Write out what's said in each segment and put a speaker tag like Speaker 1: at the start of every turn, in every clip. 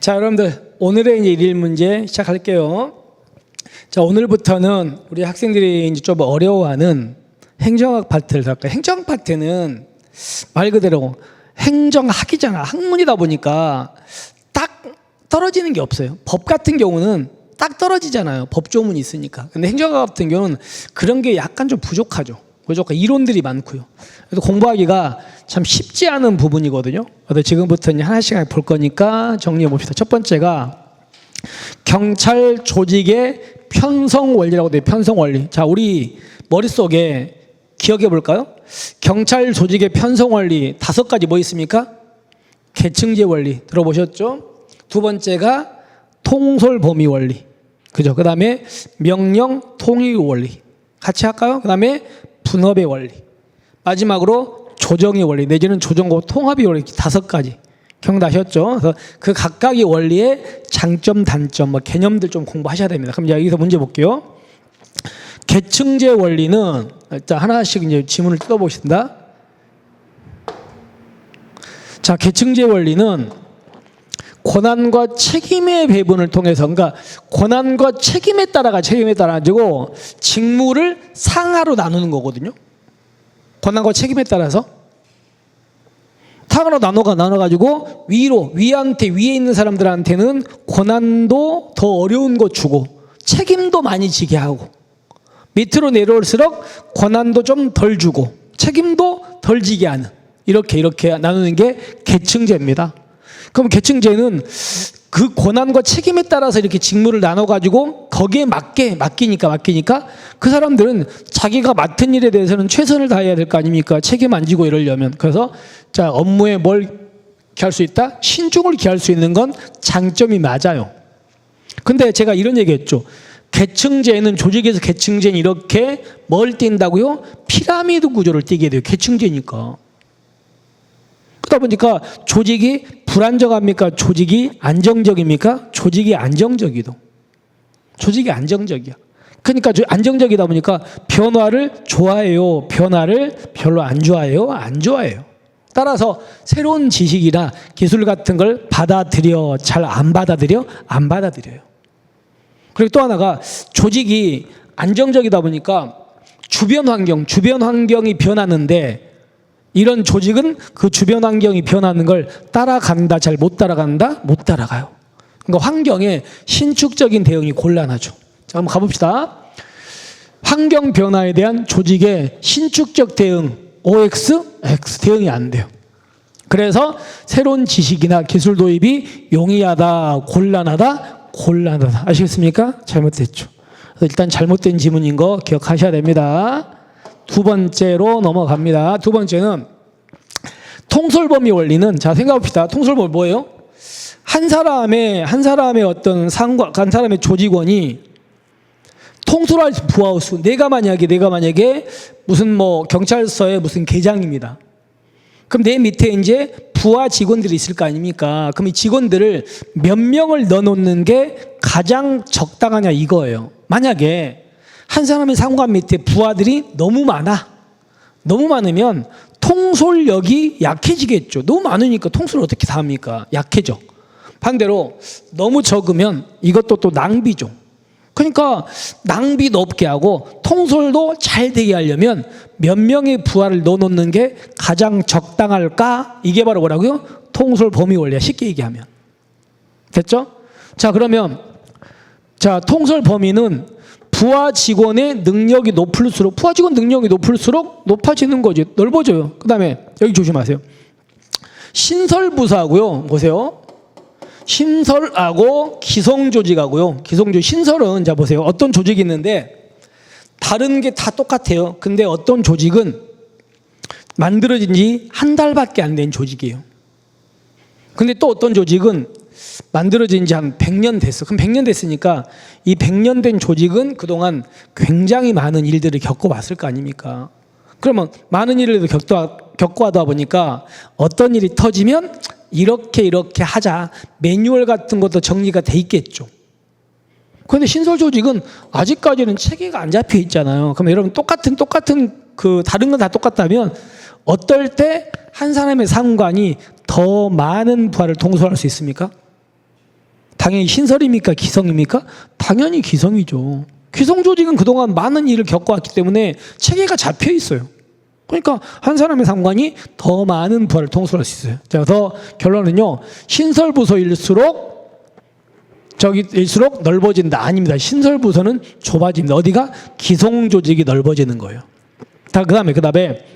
Speaker 1: 자, 여러분들 오늘의 이제 일일 문제 시작할게요. 자, 오늘부터는 우리 학생들이 이제 좀 어려워하는 행정학 파트를 할까요? 행정학 파트는 말 그대로 행정학이잖아. 학문이다 보니까 딱 떨어지는 게 없어요. 법 같은 경우는 딱 떨어지잖아요. 법조문이 있으니까. 근데 행정학 같은 경우는 그런 게 약간 좀 부족하죠. 부족하 이론들이 많고요. 그래서 공부하기가 참 쉽지 않은 부분이거든요. 그래서 지금부터 하나씩 볼 거니까 정리해 봅시다. 첫 번째가 경찰 조직의 편성 원리라고 돼요. 편성 원리. 자, 우리 머릿속에 기억해 볼까요? 경찰 조직의 편성 원리 다섯 가지 뭐 있습니까? 계층제 원리 들어보셨죠? 두 번째가 통솔 범위 원리. 그죠? 그다음에 명령 통일 원리. 같이 할까요? 그다음에 분업의 원리. 마지막으로 조정의 원리 내지는 조정과 통합의 원리 다섯 가지 경다하셨죠? 그래서 그 각각의 원리의 장점, 단점, 뭐 개념들 좀 공부하셔야 됩니다. 그럼 여기서 문제 볼게요. 계층제 원리는 일단 하나씩 이제 지문을 뜯어보신다. 자, 계층제 원리는 권한과 책임의 배분을 통해서 그러니까 권한과 책임에 따라가 책임에 따라 가지고 직무를 상하로 나누는 거거든요. 권한과 책임에 따라서 상하로 나눠가 나눠 가지고 위로 위한테 위에 있는 사람들한테는 권한도 더 어려운 거 주고 책임도 많이 지게 하고 밑으로 내려올수록 권한도 좀 덜 주고 책임도 덜 지게 하는 이렇게 이렇게 나누는 게 계층제입니다. 그럼 계층제는 그 권한과 책임에 따라서 이렇게 직무를 나눠 가지고 거기에 맞게 맡기니까 맡기니까 그 사람들은 자기가 맡은 일에 대해서는 최선을 다해야 될 거 아닙니까? 책임 안 지고 이러려면 그래서 자 업무에 뭘 기할 수 있다? 신중을 기할 수 있는 건 장점이 맞아요. 근데 제가 이런 얘기 했죠. 계층제는 조직에서 계층제는 이렇게 뭘 띈다고요? 피라미드 구조를 띄게 돼요. 계층제니까. 그러다 보니까 조직이 불안정합니까? 조직이 안정적입니까? 조직이 안정적이도. 조직이 안정적이야. 그러니까 저- 안정적이다 보니까 변화를 좋아해요. 변화를 별로 안 좋아해요. 안 좋아해요. 따라서 새로운 지식이나 기술 같은 걸 받아들여 잘 안 받아들여 안 받아들여요. 그리고 또 하나가 조직이 안정적이다 보니까 주변 환경, 주변 환경이 변하는데 이런 조직은 그 주변 환경이 변하는 걸 따라간다, 잘 못 따라간다, 못 따라가요. 그러니까 환경에 신축적인 대응이 곤란하죠. 자, 한번 가봅시다. 환경 변화에 대한 조직의 신축적 대응, OX, X 대응이 안 돼요. 그래서 새로운 지식이나 기술 도입이 용이하다, 곤란하다, 곤란하다. 아시겠습니까? 잘못됐죠. 일단 잘못된 지문인 거 기억하셔야 됩니다. 두 번째로 넘어갑니다. 두 번째는 통솔범위 원리는 자 생각합시다. 통솔범위 뭐예요? 한 사람의 한 사람의 어떤 상관 한 사람의 조직원이 통솔할 부하우스 내가 만약에 내가 만약에 무슨 뭐 경찰서의 무슨 계장입니다. 그럼 내 밑에 이제 부하 직원들이 있을 거 아닙니까? 그럼 이 직원들을 몇 명을 넣어놓는 게 가장 적당하냐 이거예요. 만약에 한 사람의 상관 밑에 부하들이 너무 많아. 너무 많으면 통솔력이 약해지겠죠. 너무 많으니까 통솔을 어떻게 다 합니까? 약해져. 반대로 너무 적으면 이것도 또 낭비죠. 그러니까 낭비도 없게 하고 통솔도 잘 되게 하려면 몇 명의 부하를 넣어놓는 게 가장 적당할까? 이게 바로 뭐라고요? 통솔 범위 원리야. 쉽게 얘기하면. 됐죠? 자, 그러면 자, 통솔 범위는 부하 직원의 능력이 높을수록 부하 직원 능력이 높을수록 높아지는 거지. 넓어져요. 그다음에 여기 조심하세요. 신설 부사고요. 보세요. 신설하고 기성 조직하고요. 기성 조직 신설은 자 보세요. 어떤 조직이 있는데 다른 게 다 똑같아요. 근데 어떤 조직은 만들어진 지 한 달밖에 안 된 조직이에요. 근데 또 어떤 조직은 만들어진 지 한 100년 됐어. 그럼 100년 됐으니까 이 100년 된 조직은 그동안 굉장히 많은 일들을 겪어왔을 거 아닙니까? 그러면 많은 일을 겪어, 겪어하다 보니까 어떤 일이 터지면 이렇게 이렇게 하자. 매뉴얼 같은 것도 정리가 돼 있겠죠. 그런데 신설 조직은 아직까지는 체계가 안 잡혀 있잖아요. 그럼 여러분 똑같은 똑같은 그 다른 건 다 똑같다면 어떨 때 한 사람의 상관이 더 많은 부하를 통솔할 수 있습니까? 당연히 신설입니까? 기성입니까? 당연히 기성이죠. 기성 조직은 그동안 많은 일을 겪어왔기 때문에 체계가 잡혀 있어요. 그러니까 한 사람의 상관이 더 많은 부하를 통솔할 수 있어요. 자, 그래서 결론은요. 신설 부서일수록 저기 일수록 넓어진다. 아닙니다. 신설 부서는 좁아집니다. 어디가 기성 조직이 넓어지는 거예요. 다 그다음에 그다음에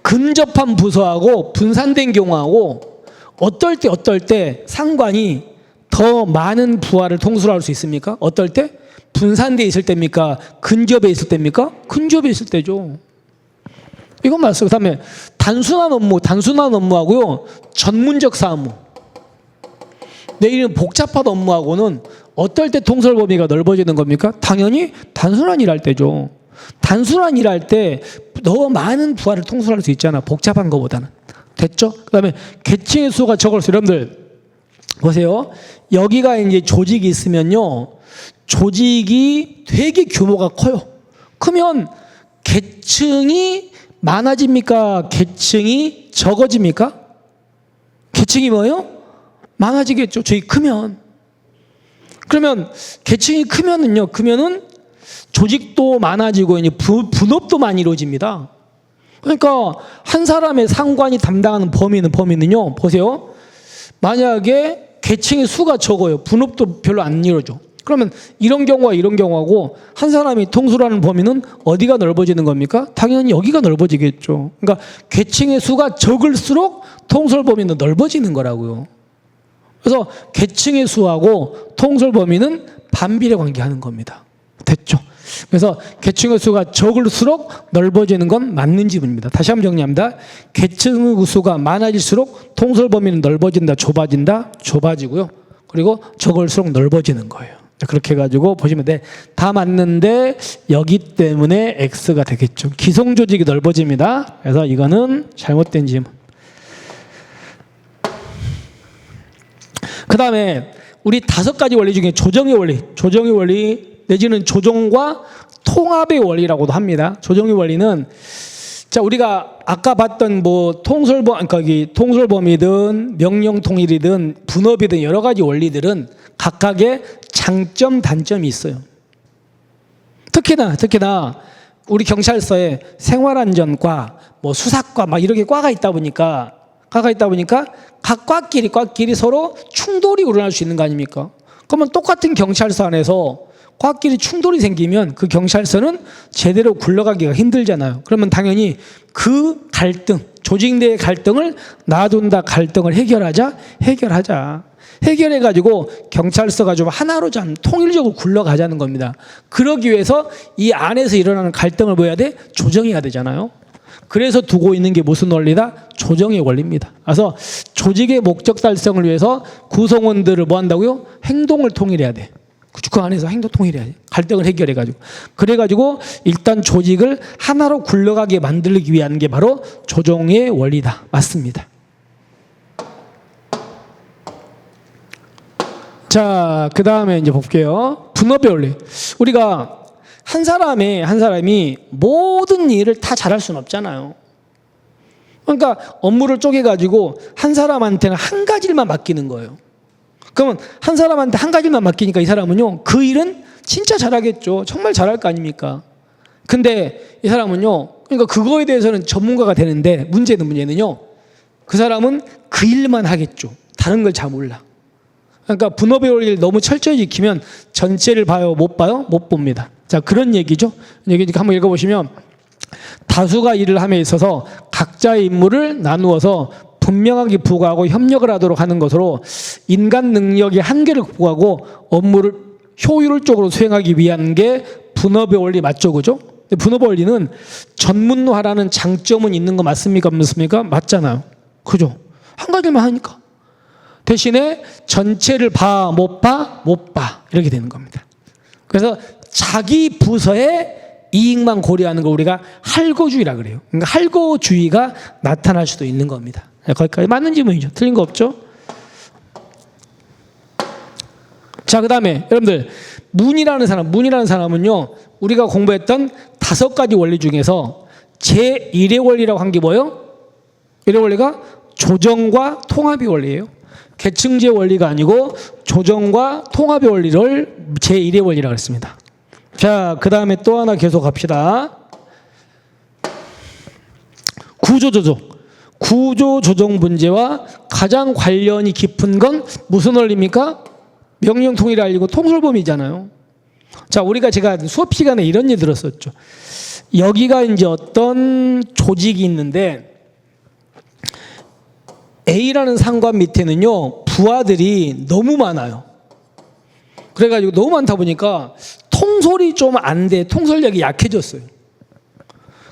Speaker 1: 근접한 부서하고 분산된 경우하고 어떨 때 어떨 때 상관이 더 많은 부하를 통솔할 수 있습니까? 어떨 때? 분산돼 있을 때입니까? 근접에 있을 때입니까? 근접에 있을 때죠. 이건 맞어요. 그다음에 단순한 업무, 단순한 업무하고요. 전문적 사무. 내일은 복잡한 업무하고는 어떨 때 통솔 범위가 넓어지는 겁니까? 당연히 단순한 일 할 때죠. 단순한 일 할 때 더 많은 부하를 통솔할 수 있잖아. 복잡한 것보다는. 됐죠? 그다음에 계층의 수가 적을수록 여러분들 보세요. 여기가 이제 조직이 있으면요. 조직이 되게 규모가 커요. 크면 계층이 많아집니까? 계층이 적어집니까? 계층이 뭐예요? 많아지겠죠. 저희 크면. 그러면 계층이 크면은요. 크면은 조직도 많아지고 이제 부, 분업도 많이 이루어집니다. 그러니까 한 사람의 상관이 담당하는 범위는 범위는요. 보세요. 만약에 계층의 수가 적어요. 분업도 별로 안 이루어져. 그러면 이런 경우와 이런 경우하고 한 사람이 통솔하는 범위는 어디가 넓어지는 겁니까? 당연히 여기가 넓어지겠죠. 그러니까 계층의 수가 적을수록 통솔 범위는 넓어지는 거라고요. 그래서 계층의 수하고 통솔 범위는 반비례 관계하는 겁니다. 됐죠? 그래서 계층의 수가 적을수록 넓어지는 건 맞는 지문입니다. 다시 한번 정리합니다. 계층의 수가 많아질수록 통솔 범위는 넓어진다, 좁아진다, 좁아지고요. 그리고 적을수록 넓어지는 거예요. 그렇게 해가지고 보시면 돼. 다 맞는데 여기 때문에 X가 되겠죠. 기성 조직이 넓어집니다. 그래서 이거는 잘못된 지문. 그 다음에 우리 다섯 가지 원리 중에 조정의 원리, 조정의 원리 내지는 조정과 통합의 원리라고도 합니다. 조정의 원리는 자 우리가 아까 봤던 뭐 통솔범 그러니까 이 통솔범이든 명령 통일이든 분업이든 여러 가지 원리들은 각각의 장점 단점이 있어요. 특히나 특히나 우리 경찰서에 생활안전과 뭐 수사과 막 이렇게 과가 있다 보니까 과가 있다 보니까 각 과끼리 과끼리 서로 충돌이 일어날 수 있는 거 아닙니까? 그러면 똑같은 경찰서 안에서 과끼리 충돌이 생기면 그 경찰서는 제대로 굴러가기가 힘들잖아요. 그러면 당연히 그 갈등, 조직 내의 갈등을 놔둔다 갈등을 해결하자, 해결하자. 해결해가지고 경찰서가 좀 하나로 좀 통일적으로 굴러가자는 겁니다. 그러기 위해서 이 안에서 일어나는 갈등을 뭐 해야 돼? 조정해야 되잖아요. 그래서 두고 있는 게 무슨 원리다? 조정의 원리입니다. 그래서 조직의 목적 달성을 위해서 구성원들을 뭐 한다고요? 행동을 통일해야 돼. 그 안에서 행동 통일해야 돼. 갈등을 해결해가지고. 그래가지고 일단 조직을 하나로 굴러가게 만들기 위한 게 바로 조정의 원리다. 맞습니다. 자, 그 다음에 이제 볼게요. 분업의 원리. 우리가 한 사람이, 한 사람이 모든 일을 다 잘할 수는 없잖아요. 그러니까 업무를 쪼개가지고 한 사람한테는 한 가지만 맡기는 거예요. 그러면 한 사람한테 한 가지만 맡기니까 이 사람은요, 그 일은 진짜 잘하겠죠. 정말 잘할 거 아닙니까? 근데 이 사람은요, 그러니까 그거에 대해서는 전문가가 되는데 문제는 문제는요, 그 사람은 그 일만 하겠죠. 다른 걸 잘 몰라. 그러니까 분업의 원리를 너무 철저히 지키면 전체를 봐요, 못 봐요? 못 봅니다. 자, 그런 얘기죠. 여기 한번 읽어보시면 다수가 일을 함에 있어서 각자의 임무를 나누어서 분명하게 부과하고 협력을 하도록 하는 것으로 인간 능력의 한계를 극복하고 업무를 효율적으로 수행하기 위한 게 분업의 원리 맞죠, 그죠? 분업의 원리는 전문화라는 장점은 있는 거 맞습니까, 없습니까? 맞잖아요, 그죠? 한 가지만 하니까 대신에 전체를 봐, 못 봐, 못 봐 이렇게 되는 겁니다. 그래서 자기 부서의 이익만 고려하는 거 우리가 할거주의라 그래요. 그러니까 할거주의가 나타날 수도 있는 겁니다. 네, 거기까지 맞는 질문이죠. 틀린 거 없죠? 자, 그 다음에 여러분들 문이라는 사람, 문이라는 사람은요, 우리가 공부했던 다섯 가지 원리 중에서 제1의 원리라고 한 게 뭐예요? 1의 원리가 조정과 통합의 원리예요. 계층제 원리가 아니고 조정과 통합의 원리를 제1의 원리라고 했습니다. 자, 그 다음에 또 하나 계속 갑시다. 구조조정. 구조 조정 문제와 가장 관련이 깊은 건 무슨 원리입니까? 명령 통일을 알리고 통솔범위잖아요. 자, 우리가 제가 수업 시간에 이런 얘기 들었었죠. 여기가 이제 어떤 조직이 있는데 A라는 상관 밑에는요 부하들이 너무 많아요. 그래가지고 너무 많다 보니까 통솔이 좀 안 돼, 통솔력이 약해졌어요.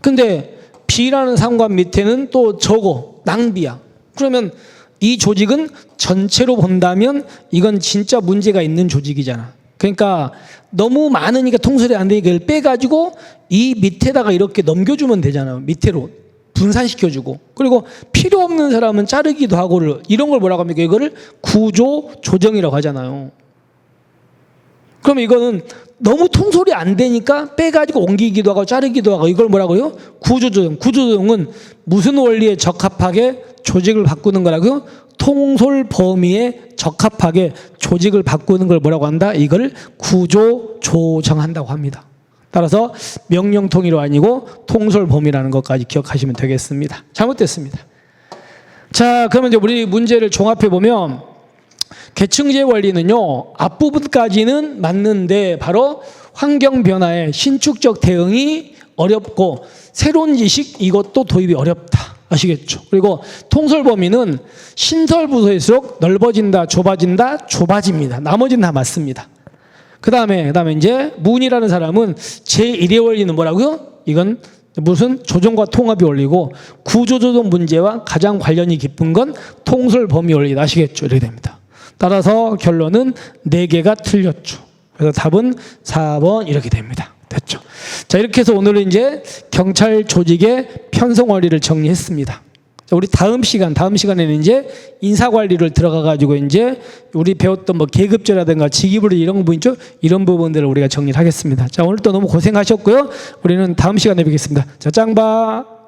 Speaker 1: 근데 B라는 상관 밑에는 또 적어, 낭비야. 그러면 이 조직은 전체로 본다면 이건 진짜 문제가 있는 조직이잖아. 그러니까 너무 많으니까 통솔이 안 되니까 이걸 빼가지고 이 밑에다가 이렇게 넘겨주면 되잖아요. 밑으로 분산시켜주고 그리고 필요 없는 사람은 자르기도 하고 이런 걸 뭐라고 합니까? 이거를 구조 조정이라고 하잖아요. 그럼 이거는 너무 통솔이 안 되니까 빼가지고 옮기기도 하고 자르기도 하고 이걸 뭐라고요? 구조조정. 구조조정은 무슨 원리에 적합하게 조직을 바꾸는 거라고요? 통솔 범위에 적합하게 조직을 바꾸는 걸 뭐라고 한다? 이걸 구조조정한다고 합니다. 따라서 명령 통일로 아니고 통솔 범위라는 것까지 기억하시면 되겠습니다. 잘못됐습니다. 자, 그러면 이제 우리 문제를 종합해 보면 계층제 원리는요 앞부분까지는 맞는데 바로 환경 변화에 신축적 대응이 어렵고 새로운 지식 이것도 도입이 어렵다 아시겠죠? 그리고 통솔 범위는 신설 부서일수록 넓어진다 좁아진다 좁아집니다. 나머지는 다 맞습니다. 그 다음에 그 다음에 이제 문이라는 사람은 제1의 원리는 뭐라고요? 이건 무슨 조정과 통합이 원리고 구조조정 문제와 가장 관련이 깊은 건 통솔 범위 원리다 아시겠죠? 이렇게 됩니다. 따라서 결론은 4개가 틀렸죠. 그래서 답은 4번 이렇게 됩니다. 됐죠. 자, 이렇게 해서 오늘은 이제 경찰 조직의 편성 원리를 정리했습니다. 자, 우리 다음 시간, 다음 시간에는 이제 인사 관리를 들어가 가지고 이제 우리 배웠던 뭐 계급제라든가 직위불 이런 부분 있죠? 이런 부분들을 우리가 정리를 하겠습니다. 자, 오늘 또 너무 고생하셨고요. 우리는 다음 시간에 뵙겠습니다. 자, 짱바.